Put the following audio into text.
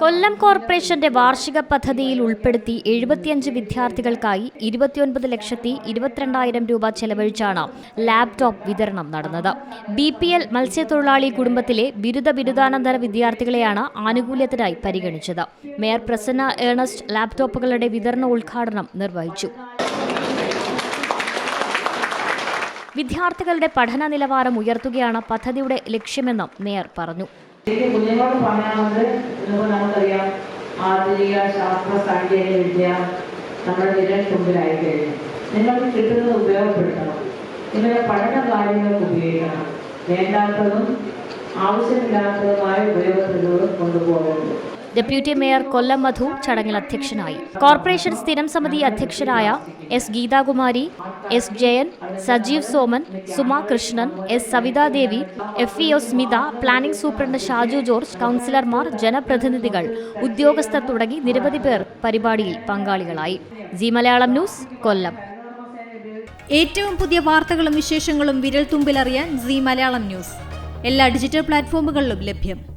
കൊല്ലം കോർപ്പറേഷന്റെ വാർഷിക പദ്ധതിയിൽ ഉൾപ്പെടുത്തി എഴുപത്തിയഞ്ച് വിദ്യാർത്ഥികൾക്കായി ഇരുപത്തിയൊൻപത് ലക്ഷത്തി ഇരുപത്തിരണ്ടായിരം രൂപ ചെലവഴിച്ചാണ് ലാപ്ടോപ്പ് വിതരണം നടന്നത്. ബി പി എൽ മത്സ്യത്തൊഴിലാളി കുടുംബത്തിലെ ബിരുദ ബിരുദാനന്തര വിദ്യാർത്ഥികളെയാണ് ആനുകൂല്യത്തിനായി പരിഗണിച്ചത്. മേയർ പ്രസന്ന ഏണസ്റ്റ് ലാപ്ടോപ്പുകളുടെ വിതരണ ഉദ്ഘാടനം നിർവഹിച്ചു. വിദ്യാർത്ഥികളുടെ പഠന നിലവാരം ഉയർത്തുകയാണ് പദ്ധതിയുടെ ലക്ഷ്യമെന്നും മേയർ പറഞ്ഞു. എനിക്ക് കുഞ്ഞുങ്ങളോട് പറയാനുള്ളത് ഇന്നിപ്പോൾ നമുക്കറിയാം ആധുനിക ശാസ്ത്ര സാങ്കേതിക വിദ്യ നമ്മുടെ വിരൽ തുമ്പിലായി കഴിഞ്ഞു നിങ്ങൾക്ക് കിട്ടുന്നത് ഉപയോഗപ്പെടുത്തണം. നിങ്ങളുടെ പഠന കാര്യങ്ങൾക്ക് ഉപയോഗിക്കണം. വേണ്ടാത്തതും ആവശ്യമില്ലാത്തതുമായ കൊണ്ടുപോകരുത് ഡെപ്യൂട്ടി മേയർ കൊല്ലം മധു ചടങ്ങിൽ അധ്യക്ഷനായി. കോർപ്പറേഷൻ സ്ഥിരം സമിതി അധ്യക്ഷരായ S Geethakumari S Jayan Sajeev Soman Suma Krishnan S Savithadevi F E O Smitha planning superintendent Shaju George കൗൺസിലർമാർ ജനപ്രതിനിധികൾ ഉദ്യോഗസ്ഥർ തുടങ്ങി നിരവധി പേർ പരിപാടിയിൽ പങ്കാളികളായി. G Malayalam news Kollam. ഏറ്റവും പുതിയ വാർത്തകളും വിശേഷങ്ങളും വിരൽ തുമ്പിലറിയാൻ സി മലയാളം ന്യൂസ്. എല്ലാ ഡിജിറ്റൽ പ്ലാറ്റ്ഫോമുകളിലും ലഭ്യം.